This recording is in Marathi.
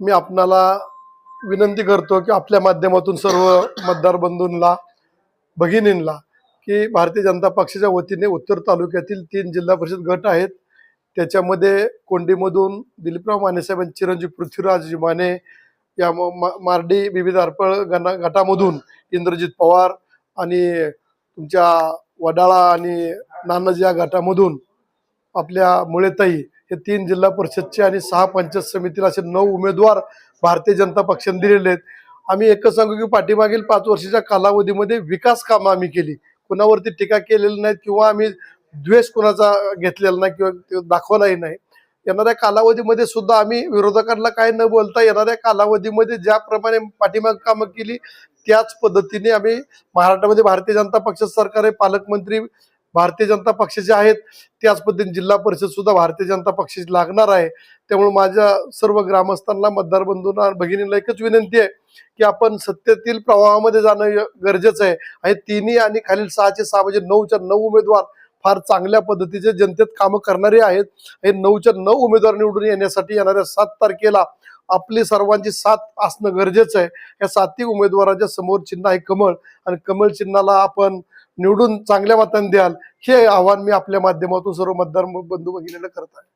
मी आपणाला विनंती करतो की आपल्या माध्यमातून सर्व मतदार बंधूंना भगिनींना की भारतीय जनता पक्षाच्या वतीने उत्तर तालुक्यातील तीन जिल्हा परिषद गट आहेत. त्याच्यामध्ये कोंडीमधून दिलीपराव मानेसाहेब आणि चिरंजीव पृथ्वीराज माने या मार्डी विविध अर्पळ गणा गटामधून इंद्रजित पवार आणि तुमच्या वडाळा आणि नानज या गटामधून आपल्या मुळेताई हे तीन जिल्हा परिषदचे आणि सहा पंचायत समितीला असे नऊ उमेदवार भारतीय जनता पक्षाने दिलेले आहेत. आम्ही एकच सांगू की पाठीमागील पाच वर्षाच्या कालावधीमध्ये विकास कामं आम्ही केली. कुणावरती टीका केलेली नाहीत किंवा आम्ही द्वेष कुणाचा घेतलेला नाही किंवा ते दाखवलाही नाही. येणाऱ्या कालावधीमध्ये सुद्धा आम्ही विरोधकांना काय न बोलता येणाऱ्या कालावधीमध्ये ज्याप्रमाणे पाठीमाग कामं केली त्याच पद्धतीने आम्ही महाराष्ट्रामध्ये भारतीय जनता पक्ष सरकार आहे पालकमंत्री भारतीय जनता पक्षाचे आहेत त्याच पद्धतीने जिल्हा परिषद सुद्धा भारतीय जनता पक्षाची लागणार आहे. त्यामुळे माझ्या सर्व ग्रामस्थांना मतदार बंधूंना भगिनींना एकच विनंती आहे की आपण सत्तेतील प्रवाहामध्ये जाणं य- गरजेचं आहे. आणि तिन्ही आणि खालील सहाचे सहा म्हणजे नऊच्या नऊ उमेदवार फार चांगल्या पद्धतीचे जनतेत कामं करणारे आहेत. हे नऊच्या नऊ उमेदवार निवडून येण्यासाठी येणाऱ्या सात तारखेला आपली सर्वांची साथ असणं गरजेचं आहे. या सातही उमेदवारांच्या समोर चिन्ह आहे कमळ. आणि कमळ चिन्हाला आपण निवडून चांगल्या मतांनी द्याल हे आव्हान मी आपल्या माध्यमातून सर्व मतदार बंधू भगिनीला करत आहे.